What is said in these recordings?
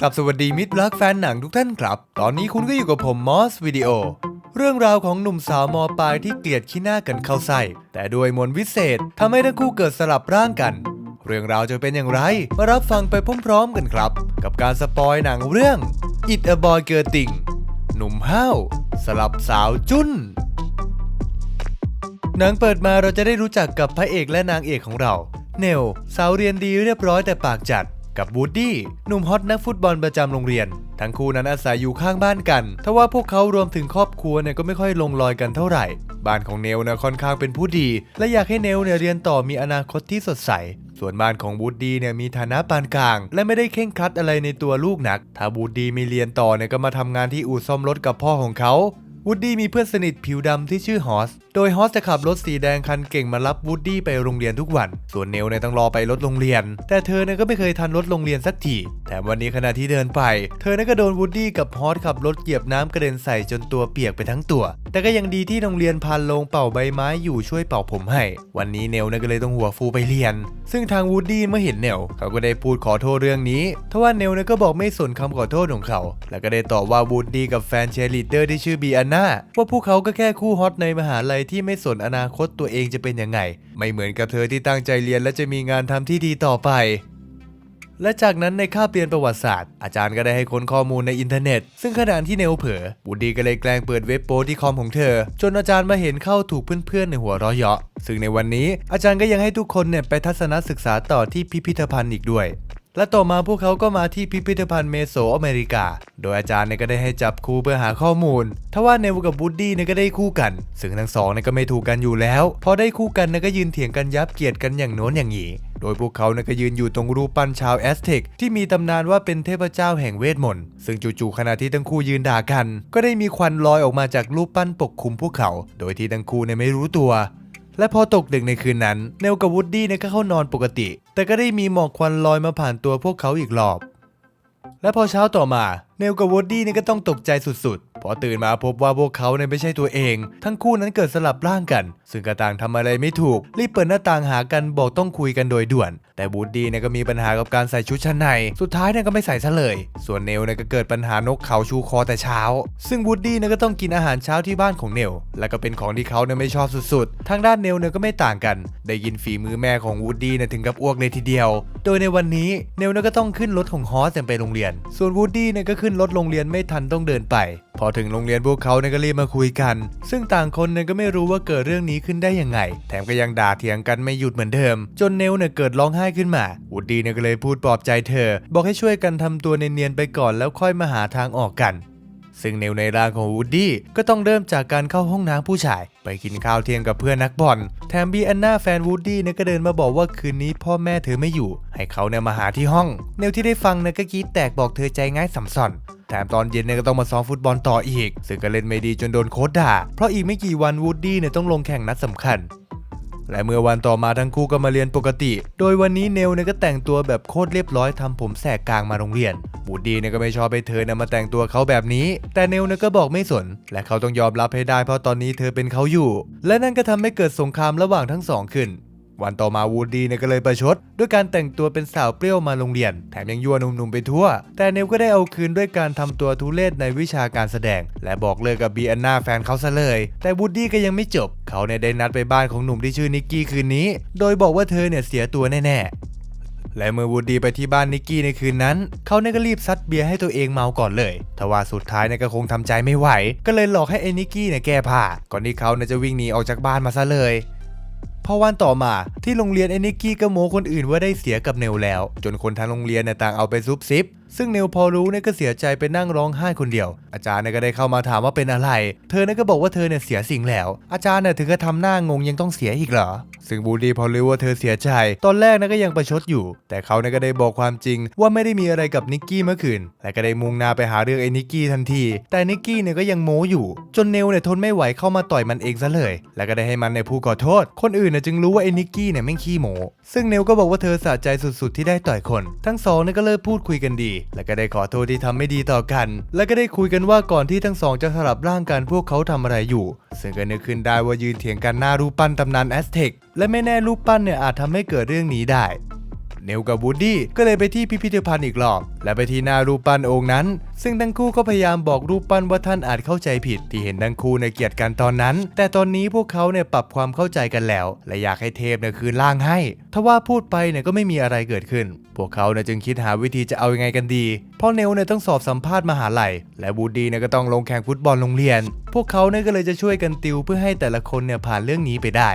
กลับสวัสดีมิตรรักแฟนหนังทุกท่านครับ ตอนนี้คุณก็อยู่กับผมมอสวิดีโอ เรื่องราวของหนุ่มสาวมอปลายที่เกลียดขี้หน้ากันเข้าใส่ แต่ด้วยมนต์วิเศษทำให้ทั้งคู่เกิดสลับร่างกัน เรื่องราวจะเป็นอย่างไร มารับฟังไปพร้อมๆกันครับ กับการสปอยหนังเรื่อง It a Boy g i r t i n g หนุ่มห้าวสลับสาวจุ้นหนังเปิดมาเราจะได้รู้จักกับพระเอกและนางเอกของเรา เนลสาวเรียนดีเรียบร้อยแต่ปากจัด กับวูดดี้หนุ่มฮอตนักฟุตบอลประจำโรงเรียน ทั้งคู่นั้นอาศัยอยู่ข้างบ้านกันทว่าพวกเขารวมถึงครอบครัวเนี่ยก็ไม่ค่อยลงรอยกันเท่าไหร่ บ้านของเนลนี่ยค่อนข้างเป็นผู้ดี และอยากให้เนลเนี่ยเรียนต่อมีอนาคตที่สดใส ส่วนบ้านของวูดดี้เนี่ยมีฐานะปานกลาง และไม่ได้เข่งครัดอะไรในตัวลูกหนัก ถ้าวูดดี้ไม่เรียนต่อเนี่ยก็มาทำงานที่อู่ซ่อมรถกับพ่อของเขา วูดดี้มีเพื่อนสนิทผิวดำที่ชื่อฮอส โดยฮอสจะขับรถสีแดงคันเก่งมารับวูดดี้ไปโรงเรียนทุกวัน ส่วนเนลเนี่ยต้องรอไปรถโรงเรียน แต่เธอเนี่ยก็ไม่เคยทันรถโรงเรียนสักที แถมวันนี้ขณะที่เดินไป เธอเนี่ยก็โดนวูดดี้กับฮอสขับรถเหยียบน้ำกระเด็นใส่จนตัวเปียกไปทั้งตัว แต่ก็ยังดีที่โรงเรียนพานลงเป่าใบไม้อยู่ช่วยเป่าผมให้ วันนี้เนลเนี่ยก็เลยต้องหัวฟูไปเรียน ซึ่งทางวูดดี้เมื่อเห็นเนลเขาก็ได้พูดขอโทษเรื่องนี้ทว่าเนลเนี่ยก็บอกไม่สนคำขอโทษของเขา แล้วก็ได้ตอบว่าวูดดี้กับแฟนเชลีเดอร์ที่ชื่อบีอันนาว่าพวกเขาก็แค่คู่ฮอตในมหาลัยที่ไม่สนอนาคตตัวเองจะเป็นยังไง ไม่เหมือนกับเธอที่ตั้งใจเรียนและจะมีงานทำที่ดีต่อไป และจากนั้นในคาบเรียนประวัติศาสตร์ อาจารย์ก็ได้ให้ค้นข้อมูลในอินเทอร์เน็ต ซึ่งขณะที่เนลเผลอบูดีก็เลยแกล้งเปิดเว็บโป๊ที่คอมของเธอ จนอาจารย์มาเห็นเข้าถูกเพื่อนๆในหัวเราะเยาะซึ่งในวันนี้อาจารย์ก็ยังให้ทุกคนเนี่ยไปทัศนศึกษาต่อที่พิพิธภัณฑ์อีกด้วย และต่อมาพวกเขาก็มาที่พิพิธภัณฑ์เมโสอเมริกา โดยอาจารย์เนี่ยก็ได้ให้จับคู่เพื่อหาข้อมูล ทว่าเนวกับบูดดี้เนี่ยก็ได้คู่กัน ซึ่งทั้งสองเนี่ยก็ไม่ถูกกันอยู่แล้ว พอได้คู่กันเนี่ยก็ยืนเถียงกันยับเกียดกันอย่างโน้นอย่างนี้ โดยพวกเขาเนี่ยก็ยืนอยู่ตรงรูปปั้นชาวแอสเท็กที่มีตำนานว่าเป็นเทพเจ้าแห่งเวทมนต์ ซึ่งจู่ๆขณะที่ทั้งคู่ยืนด่ากัน ก็ได้มีควันลอยออกมาจากรูปปั้นปกคลุมพวกเขา โดยที่ทั้งคู่เนี่ยไม่รู้ตัว และพอตกดึกในคืนนั้น เนลกับวูดดี้เนี่ยก็เข้านอนปกติ แต่ก็ได้มีหมอกควันลอยมาผ่านตัวพวกเขาอีกรอบ และพอเช้าต่อมา เนลกับวูดดี้เนี่ยก็ต้องตกใจสุดๆ พอตื่นมาพบว่าพวกเขาเนี่ยไม่ใช่ตัวเอง ทั้งคู่นั้นเกิดสลับร่างกัน ซึ่งก็ต่างทำอะไรไม่ถูก รีบเปิดหน้าต่างหากันบอกต้องคุยกันโดยด่วน แต่วูดดี้เนี่ยก็มีปัญหากับการใส่ชุดชั้นใน สุดท้ายเนี่ยก็ไม่ใส่ซะเลย ส่วนเนลเนี่ยก็เกิดปัญหานกเขาชูคอแต่เช้า ซึ่งวูดดี้เนี่ยก็ต้องกินอาหารเช้าที่บ้านของเนล และก็เป็นของที่เขาเนี่ยไม่ชอบสุดๆ ทางด้านเนลเนี่ยก็ไม่ต่างกัน ได้ยินฝีมือแม่ของวูดดี้เนี่ยถึงกับอ้วกเลยทีเดียว โดยในวันนี้เนลเนี่ยก็ต้องขึ้นรถของฮอสไปโรงเรียน ส่วนวูดดี้เนี่ยก็ขึ้นึ้นรถโรงเรียนไม่ทันต้องเดินไป พอถึงโรงเรียนพวกเขาเนี่ยก็รีบมาคุยกัน ซึ่งต่างคนเนี่ยก็ไม่รู้ว่าเกิดเรื่องนี้ขึ้นได้ยังไง แถมก็ยังด่าเถียงกันไม่หยุดเหมือนเดิม จนเนลเนี่ยเกิดร้องไห้ขึ้นมาวูดดี้เนี่ยก็เลยพูดปลอบใจเธอ บอกให้ช่วยกันทำตัวเนียนๆไปก่อนแล้วค่อยมาหาทางออกกัน ซึ่งเนลในร่างของวูดดี้ก็ต้องเริ่มจากการเข้าห้องน้ำผู้ชาย ไปกินข้าวเที่ยงกับเพื่อนนักบอลแถมบีแอนนาแฟนวูดดี้เนี่ยก็เดินมาบอกว่าคืนนี้พ่อแม่เธอไม่อยู่ ให้เขาเนี่ยมาหาที่ห้อง เนลที่ได้ฟังเนี่ยก็กรีดแตกบอกเธอใจง่ายสัมสอนแถมตอนเย็นเนี่ยก็ต้องมาซ้อมฟุตบอลต่ออีก ซึ่งก็เล่นไม่ดีจนโดนโค้ชด่า เพราะอีกไม่กี่วันวูดดี้เนี่ยต้องลงแข่งนัดสำคัญ และเมื่อวันต่อมาทั้งคู่ก็มาเรียนปกติ โดยวันนี้เนลเนี่ยก็แต่งตัวแบบโคตรเรียบร้อยทำผมแสกกลางมาโรงเรียน บูดดี้เนี่ยก็ไม่ชอบให้เธอนะมาแต่งตัวเขาแบบนี้ แต่เนลเนี่ยก็บอกไม่สน และเขาต้องยอมรับให้ได้เพราะตอนนี้เธอเป็นเขาอยู่ และนั่นก็ทำให้เกิดสงครามระหว่างทั้งสองขึ้น วันต่อมาวูดดี้เนี่ยก็เลยประชด ด้วยการแต่งตัวเป็นสาวเปรี้ยวมาโรงเรียน แถมยังยั่วหนุ่มๆไปทั่ว แต่เนลก็ได้เอาคืนด้วยการทำตัวทุเรศในวิชาการแสดง และบอกเลิกกับบีแอนนาแฟนเขาซะเลย แต่วูดดี้ก็ยังไม่จบ เขาเนี่ยได้นัดไปบ้านของหนุ่มที่ชื่อนิกกี้คืนนี้ โดยบอกว่าเธอเนี่ยเสียตัวแน่ๆและเมื่อวูดดี้ไปที่บ้านนิกกี้ในคืนนั้น เขาเนี่ยก็รีบซัดเบียร์ให้ตัวเองเมาก่อนเลย ทว่าสุดท้ายเนี่ยก็คงทำใจไม่ไหว ก็เลยหลอกให้ไอ้นิกกี้เนี่ยแก้ผ้า ก่อนที่เขาเนี่ยจะวิ่งหนีออกจากบ้านมาซะเลย พอวันต่อมาที่โรงเรียนไอ้นิกกี้ก็โม้คนอื่นว่าได้เสียกับเนลแล้ว จนคนทั้งโรงเรียนน่ต่างเอาไปซุบซิบ ซึ่งเนลพอรู้เนี่ยก็เสียใจไปนั่งร้องไห้คนเดียว อาจารย์เนี่ยก็ได้เข้ามาถามว่าเป็นอะไร เธอเนี่ยก็บอกว่าเธอเนี่ยเสียสิ่งแล้ว อาจารย์เนี่ยถึงกับทำหน้างงยังต้องเสียอีกเหรอ ซึ่งบูดีพอรู้ว่าเธอเสียใจ ตอนแรกนะก็ยังประชดอยู่ แต่เขาเนี่ยก็ได้บอกความจริงว่าไม่ได้มีอะไรกับนิกกี้เมื่อคืน และก็ได้มุ่งหน้าไปหาเรื่องไอ้นิกกี้ทันที แต่นิกกี้เนี่ยก็ยังโม้อยู่ จนเนลเนี่ยทนไม่ไหวเข้ามาต่อยมันเองซะเลย และก็ได้ให้มันเนี่ยพูดขอโทษ คนอื่นเนี่ยจึงรู้ว่าไอ้นิกกี้เนี่ยแม่งขี้โม้ซึ่งเนลก็บอกว่าเธอสะใจสุด ๆ ที่ได้ต่อยคน ทั้งสองเนี่ยก็เลิกพูดคุยกันดีและก็ได้ขอโทษที่ทำไม่ดีต่อกัน และก็ได้คุยกันว่าก่อนที่ทั้งสองจะสลับร่างกันพวกเขาทำอะไรอยู่ ซึ่งก็นึกขึ้นได้ว่ายืนเถียงกันหน้ารูปปั้นตำนานแอสเท็กและไม่แน่รูปปั้นเนี่ยอาจทำให้เกิดเรื่องนี้ได้ เนลกับวูดดี้ก็เลยไปที่พิพิธภัณฑ์อีกรอบ และไปที่หน้ารูปปั้นองค์นั้น ซึ่งทั้งคู่ก็พยายามบอกรูปปั้นว่าท่านอาจเข้าใจผิด ที่เห็นทั้งคู่ในเกียดกันตอนนั้น แต่ตอนนี้พวกเขาเนี่ยปรับความเข้าใจกันแล้ว และอยากให้เทพเนี่ยคืนร่างให้ทว่าพูดไปเนี่ยก็ไม่มีอะไรเกิดขึ้น พวกเขาเนี่ยจึงคิดหาวิธีจะเอายังไงกันดีเพราะเนลเนี่ยต้องสอบสัมภาษณ์มหาลัยและวูดดี้เนี่ยก็ต้องลงแข่งฟุตบอลโรงเรียน พวกเขาเนี่ยก็เลยจะช่วยกันติวเพื่อให้แต่ละคนเนี่ยผ่านเรื่องนี้ไปได้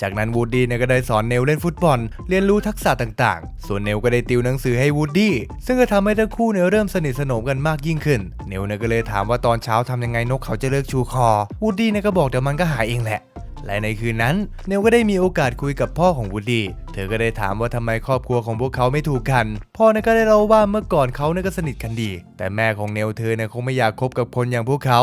จากนั้นวูดดี้เนี่ยก็ได้สอนเนลเล่นฟุตบอล เรียนรู้ทักษะต่างๆ ส่วนเนลก็ได้ติวหนังสือให้วูดดี้ซึ่งก็ทำให้ทั้งคู่เนี่ยเริ่มสนิทสนมกันมากยิ่งขึ้น เนลเนี่ยก็เลยถามว่าตอนเช้าทำยังไงนกเขาจะเลิกชูคอวูดดี้เนี่ยก็บอกเดี๋ยวมันก็หายเองแหละและในคืนนั้น เนลก็ได้มีโอกาสคุยกับพ่อของวูดดี้ เธอก็ได้ถามว่าทำไมครอบครัวของพวกเขาไม่ถูกกัน พ่อเนี่ยก็ได้เล่าว่าเมื่อก่อนเขาเนี่ยก็สนิทกันดี แต่แม่ของเนลเธอเนี่ยคงไม่อยากคบกับคนอย่างพวกเขา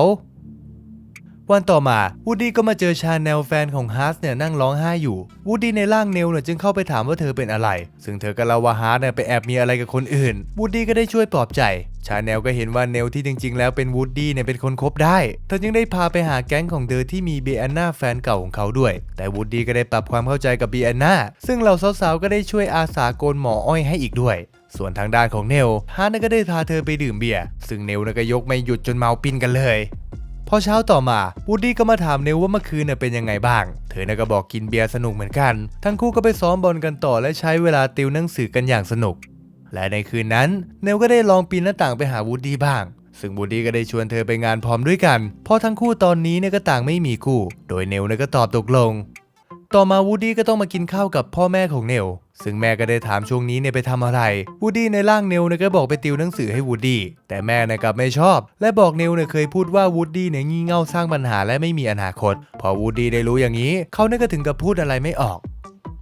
วันต่อมาวูดดี้ก็มาเจอชาแนลแฟนของฮาร์สเนี่ยนั่งร้องไห้อยู่วูดดี้ในร่างเนลเนี่ยจึงเข้าไปถามว่าเธอเป็นอะไร ซึ่งเธอก็เล่าว่าฮาร์สเนี่ยไปแอบมีอะไรกับคนอื่นวูดดี้ก็ได้ช่วยปลอบใจ ชาแนลก็เห็นว่าเนลที่จริง ๆ แล้วเป็นวูดดี้เนี่ยเป็นคนคบได้ เธอจึงได้พาไปหาแก๊งของเธอที่มีเบียนนาแฟนเก่าของเขาด้วย แต่วูดดี้ก็ได้ปรับความเข้าใจกับเบียนนาซึ่งเหล่าสาวๆก็ได้ช่วยอาสาโกนหมออ้อยให้อีกด้วยส่วนทางด้านของเนลฮาร์ดก็ได้พาเธอไปดื่มเบียร์ ซึ่งเนลก็ยกไม่หยุดจนเมาปิ้นกันเลย พอเช้าต่อมาวูดดี้ก็มาถามเนลว่าเมื่อคืนเป็นยังไงบ้าง เธอน่ะก็บอกกินเบียร์สนุกเหมือนกัน ทั้งคู่ก็ไปซ้อมบอลกันต่อและใช้เวลาติวหนังสือกันอย่างสนุก และในคืนนั้น เนลก็ได้ลองปีนหน้าต่างไปหาวูดดี้บ้าง ซึ่งบูดดี้ก็ได้ชวนเธอไปงานพร้อมด้วยกัน เพราะทั้งคู่ตอนนี้เนี่ยก็ต่างไม่มีคู่ โดยเนลเนี่ยก็ตอบตกลง ต่อมาวูดดี้ก็ต้องมากินข้าวกับพ่อแม่ของเนล ซึ่งแม่ก็ได้ถามช่วงนี้เนี่ยไปทำอะไร วูดดี้ในร่างเนลเนี่ยก็บอกไปติวหนังสือให้วูดดี้ แต่แม่เนี่ยกลับไม่ชอบ และบอกเนลเนี่ยเคยพูดว่าวูดดี้เนี่ยงี่เง่าสร้างปัญหาและไม่มีอนาคต พอวูดดี้ได้รู้อย่างนี้ เขาเนี่ยก็ถึงกับพูดอะไรไม่ออก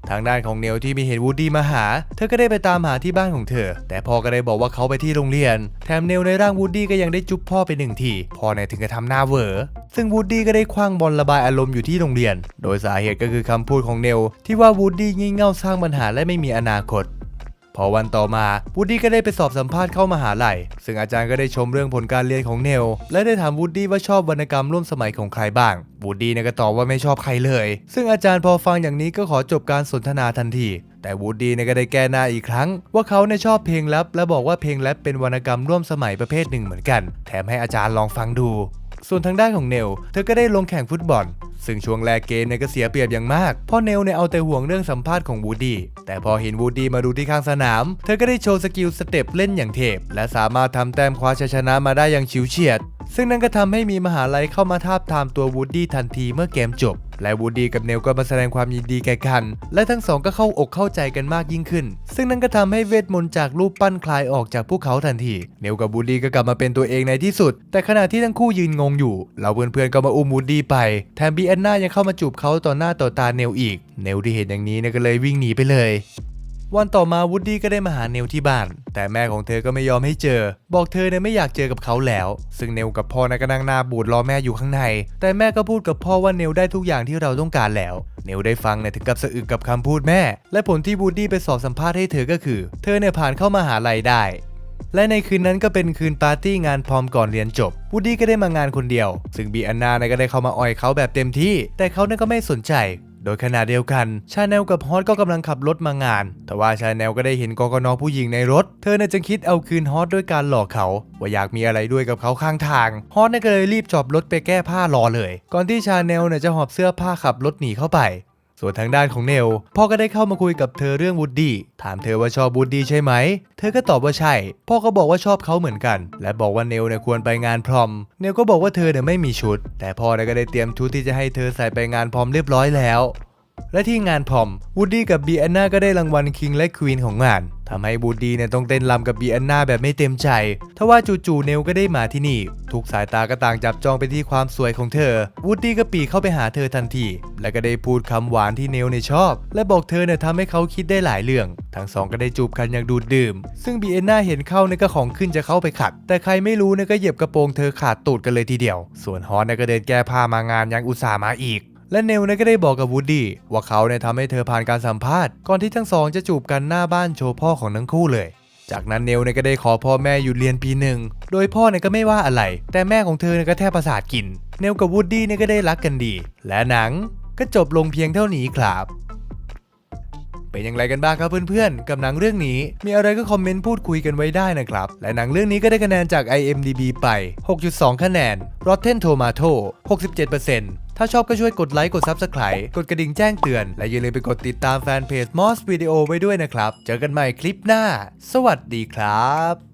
ทางด้านของเนลที่มีเห็นวูดดี้มาหา เธอก็ได้ไปตามหาที่บ้านของเธอ แต่พ่อก็ได้บอกว่าเขาไปที่โรงเรียน แถมเนลในร่างวูดดี้ก็ยังได้จุ๊บพ่อไปหนึ่งที พ่อเนี่ยถึงกับทำหน้าเวอซึ่งวูดดี้ก็ได้คว้างบอลระบายอารมณ์อยู่ที่โรงเรียน โดยสาเหตุก็คือคำพูดของเนลที่ว่าวูดดี้งี่เง่าสร้างปัญหาและไม่มีอนาคต พอวันต่อมาวูดดี้ก็ได้ไปสอบสัมภาษณ์เข้ามหาลัย ซึ่งอาจารย์ก็ได้ชมเรื่องผลการเรียนของเนล และได้ถามวูดดี้ว่าชอบวรรณกรรมร่วมสมัยของใครบ้างวูดดี้เนี่ยก็ตอบว่าไม่ชอบใครเลย ซึ่งอาจารย์พอฟังอย่างนี้ก็ขอจบการสนทนาทันทีแต่วูดดี้เนี่ยก็ได้แก้หน้าอีกครั้ง ว่าเขาเนี่ยชอบเพลงแรปและบอกว่าเพลงแรปเป็นวรรณกรรมร่วมสมัยประเภทหนึ่งเหมือนกัน แถมให้อาจารย์ลองฟังดู ส่วนทางด้านของเนล เธอก็ได้ลงแข่งฟุตบอล ซึ่งช่วงแรกเกมเนี่ยก็เสียเปรียบอย่างมากเพราะเนลเนี่ยเอาแต่ห่วงเรื่องสัมภาษณ์ของวูดดี้แต่พอเห็นวูดดี้มาดูที่ข้างสนาม เธอก็ได้โชว์สกิลสเต็ปเล่นอย่างเทพ และสามารถทำแต้มคว้าชัยชนะมาได้อย่างชิวเฉียด ซึ่งนั่นก็ทำให้มีมหาลัยเข้ามาทาบทามตัววูดดี้ทันทีเมื่อเกมจบ และวูดดี้กับเนลก็มาแสดงความยินดีแก่กัน และทั้งสองก็เข้าอกเข้าใจกันมากยิ่งขึ้น ซึ่งนั่นก็ทำให้เวทมนต์จากรูปปั้นคลายออกจากพวกเขาทันที เนลกับวูดดี้ก็กลับมาเป็นตัวเองในที่สุด แต่ขณะที่ทั้งคู่ยืนงงอยู่เหล่าเพื่อนๆก็มาอุ้มวูดดี้ไป แถมบีแอนนายังเข้ามาจูบเขาต่อหน้าต่อตาเนลอีก เนลที่เห็นอย่างนี้เนี่ยก็เลยวิ่งหนีไปเลย วันต่อมาวูดดี้ก็ได้มาหาเนลที่บ้าน แต่แม่ของเธอก็ไม่ยอมให้เจอ บอกเธอเนี่ยไม่อยากเจอกับเขาแล้ว ซึ่งเนลกับพ่อนะก็นั่งหน้าบูดรอแม่อยู่ข้างใน แต่แม่ก็พูดกับพ่อว่าเนลได้ทุกอย่างที่เราต้องการแล้ว เนลได้ฟังเนี่ยถึงกับสะอึกกับคำพูดแม่ และผลที่วูดดี้ไปสอบสัมภาษณ์ให้เธอก็คือ เธอเนี่ยผ่านเข้ามาหาลัยได้และในคืนนั้นก็เป็นคืนปาร์ตี้งานพร้อมก่อนเรียนจบวูดดี้ก็ได้มางานคนเดียว ซึ่งบีอันนาเนี่ยก็ได้เข้ามาอ่อยเขาแบบเต็มที่ แต่เขานี่ยก็ไม่สนใจ โดยขณะเดียวกัน ชาแนลกับฮอตก็กำลังขับรถมางาน แต่ว่าชาแนลก็ได้เห็นกกนผู้หญิงในรถ เธอเนี่ยจึงคิดเอาคืนฮอตด้วยการหลอกเขา ว่าอยากมีอะไรด้วยกับเขาข้างทาง ฮอตเนี่ยก็เลยรีบจอบรถไปแก้ผ้ารอเลย ก่อนที่ชาแนลเนี่ยจะหอบเสื้อผ้าขับรถหนีเข้าไป ส่วนทางด้านของเนล พ่อก็ได้เข้ามาคุยกับเธอเรื่องวูดดี้ถามเธอว่าชอบวูดดี้ใช่ไหม เธอก็ตอบว่าใช่ พ่อก็บอกว่าชอบเขาเหมือนกัน และบอกว่าเนลเนี่ยควรไปงานพรอม เนลก็บอกว่าเธอเนี่ยไม่มีชุด แต่พ่อเนี่ยก็ได้เตรียมชุดที่จะให้เธอใส่ไปงานพรอมเรียบร้อยแล้ว และที่งานพรอมวูดดี้กับบีแอนนาก็ได้รางวัลคิงและควีนของงานทำให้วูดดี้เนี่ยต้องเต้นรำกับบีแอนนาแบบไม่เต็มใจทว่าจู่ๆเนลก็ได้มาที่นี่ ทุกสายตาก็ต่างจับจองไปที่ความสวยของเธอวูดดี้ก็ปีเข้าไปหาเธอทันที และก็ได้พูดคำหวานที่เนลเนี่ยชอบ และบอกเธอเนี่ยทำให้เขาคิดได้หลายเรื่อง ทั้งสองก็ได้จูบกันอย่างดูดดื่ม ซึ่งบีแอนนาเห็นเข้าเนี่ยก็ของขึ้นจะเข้าไปขัด แต่ใครไม่รู้เนี่ยก็เหยียบกระโปรงเธอขาดตูดกันเลยทีเดียว ส่วนฮอนเนี่ยก็เดินแก้ผ้ามางานยังอุตส่าห์มาอีก และเนลเนี่ยก็ได้บอกกับวูดดี้ว่าเขาเนี่ยทำให้เธอผ่านการสัมภาษณ์ก่อนที่ทั้งสองจะจูบกันหน้าบ้านโชว์พ่อของทั้งคู่เลย จากนั้นเนลเนี่ยก็ได้ขอพ่อแม่อยู่เรียนปีหนึ่ง โดยพ่อเนี่ยก็ไม่ว่าอะไร แต่แม่ของเธอเนี่ยก็แทบประสาทกิน เนลกับวูดดี้เนี่ยก็ได้รักกันดี และหนังก็จบลงเพียงเท่านี้ครับ เป็นอย่างไรกันบ้างครับเพื่อนๆ กับหนังเรื่องนี้ มีอะไรก็คอมเมนต์พูดคุยกันไว้ได้นะครับ และหนังเรื่องนี้ก็ได้คะแนนจาก IMDB ไป 6.2 คะแนน Rotten Tomato 67%ถ้าชอบก็ช่วยกดไลค์ กด Subscribe กดกระดิ่งแจ้งเตือน และอย่าลืมไปกดติดตามแฟนเพจ Moss Video ไว้ด้วยนะครับ เจอกันใหม่คลิปหน้า สวัสดีครับ